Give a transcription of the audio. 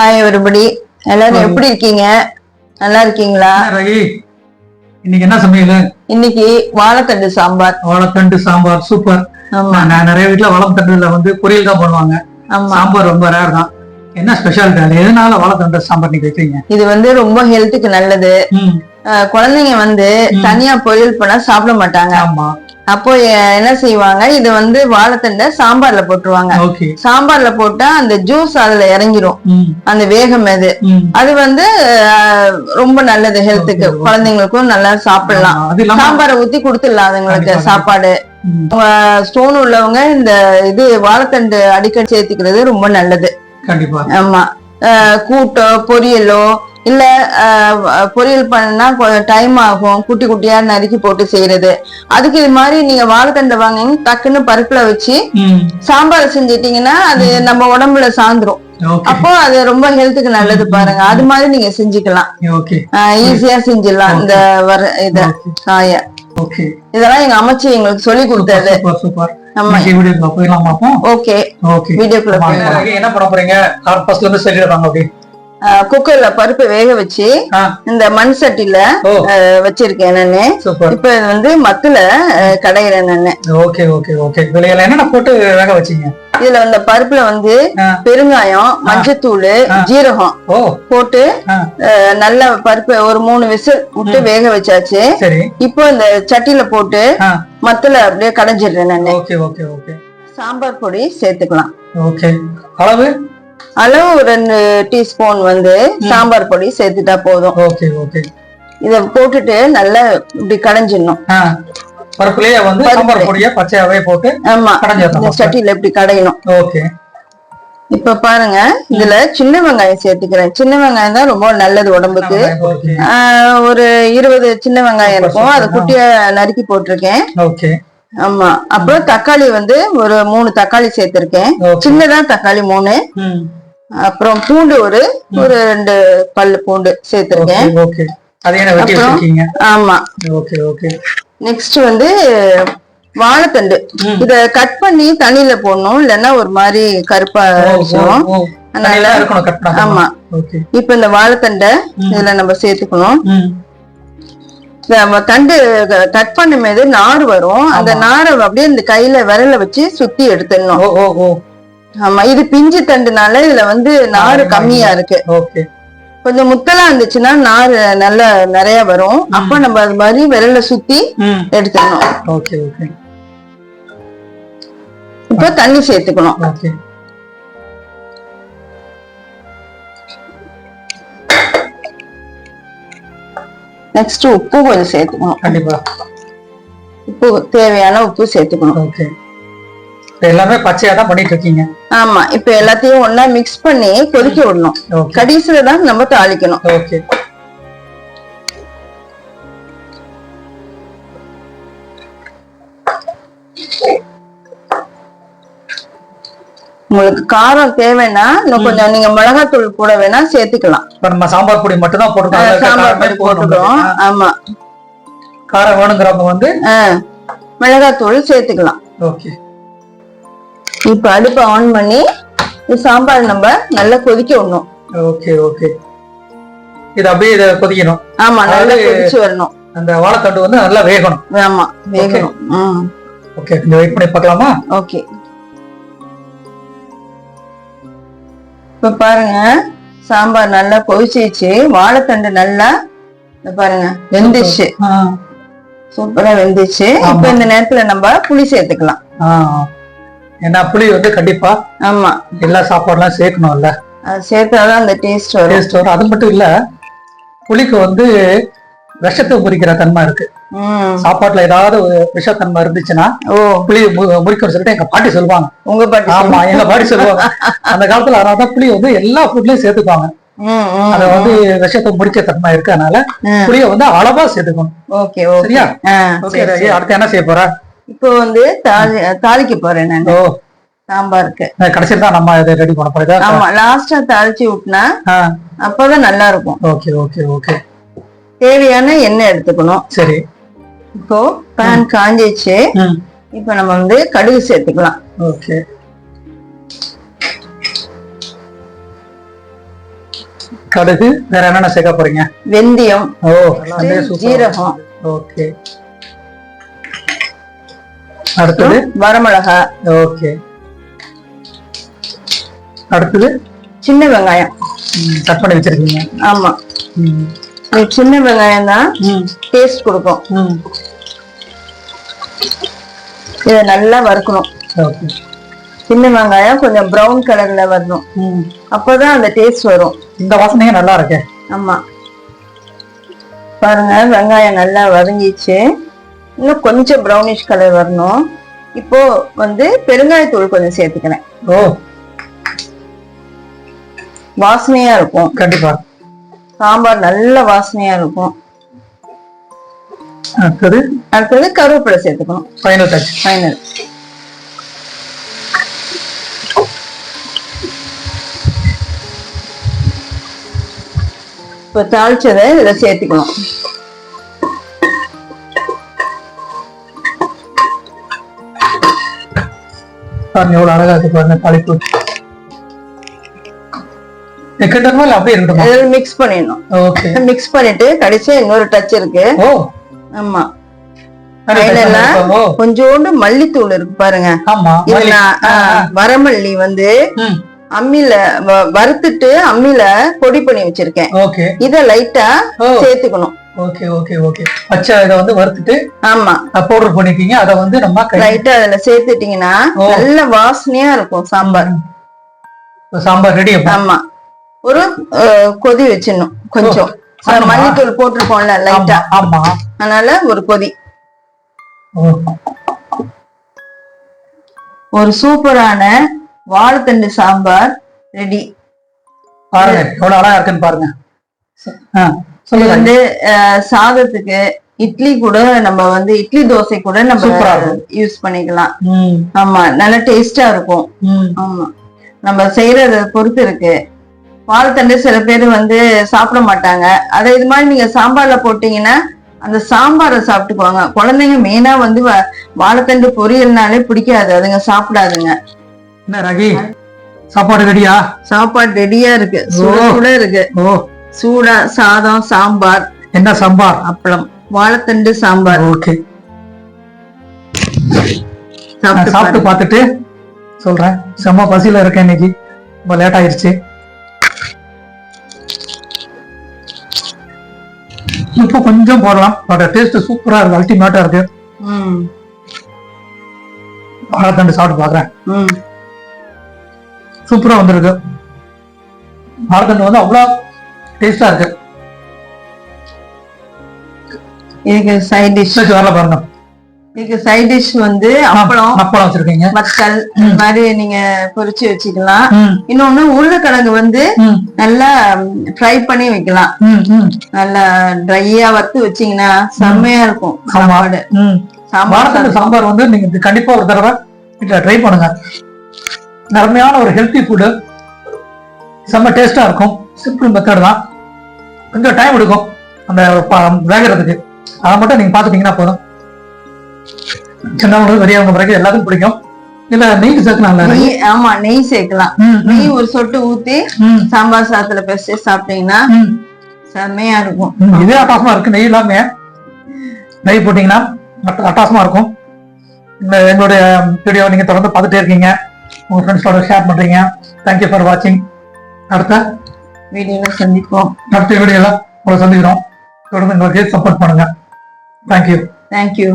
Hi everybody. எல்லாரும் எப்படி இருக்கீங்க? நல்லா இருக்கீங்களா? இன்னைக்கு என்ன சமையல்? இன்னைக்கு வாழைத்தண்டு சாம்பார். வாழைத்தண்டு சாம்பார் சூப்பர் ஆமா. நான் நிறைய வீட்டுல வாழைத்தண்டுல வந்து பொரியல் தான் பண்ணுவாங்க. ஆமா. சாம்பார் ரொம்ப ரேர் தான். என்ன ஸ்பெஷாலிட்டி அது? எதனால வாழைத்தண்டு சாம்பார் நீங்க வைக்கிறீங்க? இது வந்து ரொம்ப ஹெல்த்துக்கு நல்லது. குழந்தைங்க வந்து. தனியா பொரியல் பண்ணா சாப்பிட மாட்டாங்க. ஆமா. அப்போ என்ன செய்வாங்க? இது வந்து வாழைத்தண்டை சாம்பார்ல போட்டுருவாங்க. சாம்பார்ல போட்டா அந்த ஜூஸ் அதுல இறங்கிரும். அந்த வேகம் அது. அது வந்து ரொம்ப நல்லது ஹெல்த்துக்கு. குழந்தைங்களுக்கும் நல்லா சாப்பிடலாம். சாம்பாரை ஊத்தி கொடுத்துடலாம் அதுங்களுக்கு சாப்பாடு. ஸ்டோன் உள்ளவங்க இந்த இது வாழைத்தண்டு அடிக்கடி சேர்த்துக்கிறது ரொம்ப நல்லது. கண்டிப்பா. ஆமா. கூட்டோ பொரியலோ இல்ல பொரியல் பண்ணா டைம் ஆகும். குட்டி குட்டியா நறுக்கி போட்டு செய்யறது அதுக்கு இது மாதிரி நீங்க வாழைத்தண்டை வாங்கிங்க டக்குன்னு பருப்புல வச்சு சாம்பார் செஞ்சிட்டீங்கன்னா அது நம்ம உடம்புல சாந்துரும். அப்போ அது ரொம்ப ஹெல்த்துக்கு நல்லது பாருங்க. அது மாதிரி நீங்க செஞ்சுக்கலாம். ஈஸியா செஞ்சிடலாம். இந்த வர இத காய. இதெல்லாம் எங்க அமைச்சு எங்களுக்கு சொல்லி கொடுத்தது. என்ன பண்ண போறீங்க? குக்கர்ல பருப்பு வேக வச்சு இந்த மண் சட்டில வச்சிருக்கேன் நானு. இப்ப இது வந்து மத்துல கடையிறேன் நானு. Okay okay okay. இதுல என்னென்ன போட்டு வேக வச்சீங்க? இதுல இந்த பருப்புல வந்து. பெருங்காயம் மஞ்சத்தூள். ஜீரகம் ஓ. போட்டு நல்ல பருப்பு ஒரு மூணு விசில் விட்டு வேக வச்சாச்சு. இப்போ இந்த சட்டியில போட்டு மத்துல அப்படியே கடைஞ்சிடுறேன் நானு. Okay okay okay. சாம்பார் பொடி சேர்த்துக்கலாம். ஓகே. அளவு? அளவு ரெண்டு டீஸ்பூன் வந்து சாம்பார் பொடி சேர்த்துட்டா போதும். Okay okay. இத போட்டுட்டு நல்லா இப்படி கடைஞ்சிடணும். பருப்புலயே வந்து. சாம்பார் பொடியை பச்சையாவே போட்டு ஆமா கடைஞ்சிடணும் சட்டியில இப்படி கடையணும். ஓகே. இப்ப பாருங்க இதுல சின்ன வெங்காயம் சேர்த்துக்கிறேன். சின்ன வெங்காயம் தான் ரொம்ப நல்லது உடம்புக்கு. ஒரு இருபது சின்ன வெங்காயம் இருக்கும். அதை. குட்டியா நறுக்கி போட்டிருக்கேன். ஓகே. ஆமா அப்புறம் தக்காளி வந்து ஒரு மூணு தக்காளி சேர்த்திருக்கேன். சின்னதா தக்காளி மூணு. அப்புறம் பூண்டு ஒரு ஒரு ரெண்டு பல்லு பூண்டு சேர்த்திருக்கேன். ஆமா. நெக்ஸ்ட் வந்து வாழைத்தண்டு. இத கட் பண்ணி தண்ணியில போடணும். இல்லைன்னா ஒரு மாதிரி கருப்பா பண்ண ஆமா. இப்ப இந்த வாழைத்தண்டை. இதுல நம்ம சேர்த்துக்கணும். தண்டு கட் பண்ணும்போது நார் வரும். அந்த. நாரை அப்படியே இந்த கையில விரல வச்சு சுத்தி எடுத்துடணும். ஆமா இது பிஞ்சு தண்டுனால இதுல வந்து நாறு கம்மியா இருக்கு. ஓகே. கொஞ்சம் முத்தலா இருந்துச்சுன்னா நார் நல்லா நிறைய வரும். அப்ப நம்ம அது மாதிரி விரல சுத்தி ம். எடுத்துடணும். Okay okay. இப்ப தண்ணி சேர்த்துக்கணும். ஓகே. நெக்ஸ்ட் உப்பு கொஞ்சம் சேர்த்துக்கணும். கண்டிப்பா. உப்பு தேவையான உப்பு சேர்த்துக்கணும். ஓகே. எல்லாமே பச்சையா தான் பண்ணிட்டு இருக்கீங்க ஆமா இப்ப எல்லாத்தையும் ஒண்ணா மிக்ஸ் பண்ணி கொதிக்க விடணும். கடைசியில தான் நம்ம தாளிக்கணும். ஓகே. உங்களுக்கு காரம் தேவைன்னா இன்னும் கொஞ்சம் நீங்க மிளகாத்தூள் கூட வேணா சேர்த்துக்கலாம். இப்ப நம்ம சாம்பார் பொடி மட்டும் தான் அஹ் போட்டுருக்கோம் சாம்பார் பொடி போட்டுக்கிறோம் ஆமா. காரம் வேணுங்கிறவங்க வந்து மிளகாத்தூள் சேர்த்துக்கலாம். ஓகே. இப்ப அடுப்பை ஆன் பண்ணி இந்த சாம்பார் நம்ம நல்லா கொதிக்க விடணும். ஓகே ஓகே இது அப்படியே இதை கொதிக்கணும். ஆமா நல்லா கொதிச்சு வரணும். அந்த வாழைத்தண்டு வந்து நல்லா வேகணும். ஆமா வேகணும். ஓகே கொஞ்சம் வெயிட் பண்ணி பார்க்கலாமா? ஓகே இப்ப பாருங்க சாம்பார் நல்லா கொதிச்சிச்சு வாழைத்தண்டு நல்லா பாருங்க வெந்துச்சு. சூப்பரா வெந்துச்சு. இப்ப இந்த நேரத்துல நம்ம புளி சேர்த்துக்கலாம். ஆ. ஏன்னா புளி வந்து கண்டிப்பா ஆமா. எல்லா சாப்பாடுலாம் சேர்க்கணும்ல. சேர்த்தாதான் அந்த டேஸ்ட் வரும். டேஸ்ட் வரும். அது மட்டும் இல்ல புளிக்கு வந்து விஷத்தை முறிக்கிற தன்மை இருக்கு. சாப்பாட்டுல ஏதாவது விஷத்தன்மை இருந்துச்சுன்னா புளி முறிக்கணும்னு சொல்லிட்டு எங்க பாட்டி சொல்லுவாங்க. உங்க பாட்டி ஆமா எங்க பாட்டி சொல்லுவாங்க. அந்த காலத்துல அதனால தான் புளி வந்து எல்லா ஃபுட்லயும் ம், அத வந்து விஷத்தை முறிக்க தன்மை இருக்கு அதனால ம். புளிய வந்து அளவா சேர்த்துக்கணும். ஓகே சரியா. அடுத்து என்ன செய்ய போற? இப்போ வந்து தாளி தாளிக்க போறேன் நான். சாம்பாருக்கு. கடைசியில் தான் நம்ம இதை ரெடி பண்ண போறதா? ஆமா லாஸ்டா தாளிச்சு விட்டுனா அப்பதான் நல்லா இருக்கும் ஓகே ஓகே ஓகே. தேவையான எண்ணெய் எடுத்துக்கணும். சரி. இப்போ பேன் காஞ்சிச்சு. இப்போ நம்ம வந்து கடுகு சேர்த்துக்கலாம். ஓகே. கடுகு வேற என்னென்ன சேர்க்க போறீங்க? வெந்தயம் ஓ ஜீரகம். ஓகே. அடுத்தது? வரமிளகா. ஓகே. அடுத்தது? சின்ன வெங்காயம். கட் பண்ணி வச்சிருக்கீங்க. ஆமா. சின்ன வெங்காயம் தான். டேஸ்ட் கொடுக்கும். இதை நல்லா வறுக்கணும். சின்ன வெங்காயம் கொஞ்சம் ப்ரௌன் கலர்ல வரணும். அப்பதான் அந்த டேஸ்ட் வரும். இந்த வாசனையே நல்லா இருக்கே. ஆமா. பாருங்க வெங்காயம் நல்லா வதங்கிச்சு இன்னும் கொஞ்சம் ப்ரௌனிஷ் கலர் வரணும். இப்போ வந்து பெருங்காயத்தூள் கொஞ்சம் சேர்த்துக்கிறேன். ஓ. வாசனையா இருக்கும். கண்டிப்பா. சாம்பார் நல்ல வாசனையா இருக்கும். அடுத்தது? அடுத்தது கருவேப்பிலை சேர்த்துக்கணும். ஃபைனல் டச் ஃபைனல் இப்போ தாளிச்சதை இதுல சேர்த்துக்கணும். பாருங்க எவ்வளவு அழகா இருக்கு பாருங்க தாளிப்பு எக்கட்டமா இல்ல அப்படியே இருக்கட்டுமா? இதில் மிக்ஸ் பண்ணிடணும். ஓகே மிக்ஸ் பண்ணிட்டு கடைசியா இன்னொரு டச் இருக்கு. ஓ. ஆமா. கொஞ்சோண்டு மல்லித்தூள் இருக்கு பாருங்க. வரமல்லி வந்து. அம்மில வறுத்துட்டு அம்மில பொடி பண்ணி வச்சிருக்கேன். ஓகே இத லைட்டா சேர்த்துக்கணும். ஓகே ஓகே ஓகே பச்சை இதை வந்து வறுத்துட்டு ஆமா. பவுடர் பண்ணிருக்கீங்க. அதை வந்து நம்ம கை லைட்டா அதுல சேர்த்துட்டீங்கன்னா. நல்ல வாசனையா இருக்கும் சாம்பார். சாம்பார் ரெடி ஆமா. ஒரு கொதி வச்சிடணும் கொஞ்சம். மல்லித்தூள் போட்டிருக்கோம்ல லைட்டா ஆமா அதனால ஒரு கொதி. ஒரு சூப்பரான வாழைத்தண்டு சாம்பார் ரெடி பாருங்க எவ்வளவு அழகா இருக்குன்னு பாருங்க. இது வந்து சாதத்துக்கு இட்லி கூட நம்ம வந்து இட்லி தோசை கூட நம்ம. யூஸ் பண்ணிக்கலாம். ஆமா நல்ல டேஸ்டா இருக்கும். ஆமா. நம்ம செய்யறத பொறுத்து இருக்கு. வாழைத்தண்டு சில பேர் வந்து சாப்பிட மாட்டாங்க. அதை இது மாதிரி நீங்க சாம்பார்ல போட்டீங்கன்னா அந்த சாம்பாரை சாப்பிட்டுக்குவாங்க. குழந்தைங்க மெயினா வந்து வாழைத்தண்டு பொரியல்னாலே பிடிக்காது. அதுங்க சாப்பிடாதுங்க. ரவி? சாப்பாடு ரெடியா சாப்பாடு ரெடியா இருக்கு. சுட இருக்கு. ஓ. சூடா சாதம் சாம்பார் என்ன சாம்பார்? அப்பளம். வாழைத்தண்டு சாம்பார். ஓகே. சாப்பிட்டு. பார்த்துட்டு சொல்றேன். செம்ம பசியில இருக்கேன் இன்னைக்கு. ரொம்ப லேட் ஆயிருச்சு. உப்பு கொஞ்சம் போடலாம். பட் டேஸ்ட் சூப்பரா இருக்கு. அல்டிமேட்டா இருக்கு. வாழைத்தண்டு சாப்பிட்டு பாக்குறேன். சூப்பரா வந்திருக்கு. வாழைத்தண்டு வந்து அவ்வளவு டேஸ்டா இருக்கு. இதுக்கு சைட் டிஷ் வரல பாருங்க. இதுக்கு சைட் டிஷ் வந்து அப்பளம். அப்பளம் வச்சிருக்கீங்க. வத்தல் இந்த மாதிரி நீங்க பொரிச்சு வச்சுக்கலாம். இன்னொன்னு உருளைக்கிழங்கு வந்து நல்லா ஃப்ரை பண்ணி வைக்கலாம். நல்லா ட்ரையா வறுத்து வச்சீங்கன்னா செம்மையா இருக்கும் சாப்பாடு. ம். சாம்பார் வந்து நீங்க கண்டிப்பா ஒரு தடவை ட்ரை பண்ணுங்க. அருமையான ஒரு ஹெல்த்தி ஃபுட்டு செம்ம டேஸ்டா இருக்கும். சிம்பிள் மெத்தட் தான். கொஞ்சம் டைம் எடுக்கும் அந்த வேகறதுக்கு. அதை மட்டும் நீங்க பாத்துட்டீங்கன்னா போதும். சின்னவங்களுக்கு பெரியவங்க பிறகு எல்லாத்துக்கும் பிடிக்கும். இல்ல நெய் சேர்க்கலாம் நெய் ஆமா நெய் சேர்க்கலாம். நெய் ஒரு சொட்டு ஊத்தி சாம்பார் சாதத்துல பெருசு சாப்பிட்டீங்கன்னா செம்மையா இருக்கும். இதே அட்டாசமா இருக்கு. நெய் இல்லாம நெய் போட்டீங்கன்னா அட்ட- அட்டாசமா இருக்கும். இந்த எங்களுடைய வீடியோ நீங்க தொடர்ந்து பார்த்துட்டே இருக்கீங்க. உங்க ஃப்ரெண்ட்ஸோட ஷேர் பண்றீங்க. தேங்க்யூ ஃபார் வாட்சிங் அடுத்த வீடியோல சந்திப்போம். அடுத்த வீடியோல உங்களை சந்திக்கிறோம். தொடர்ந்து எங்களுக்கு சப்போர்ட் பண்ணுங்க. Thank you thank you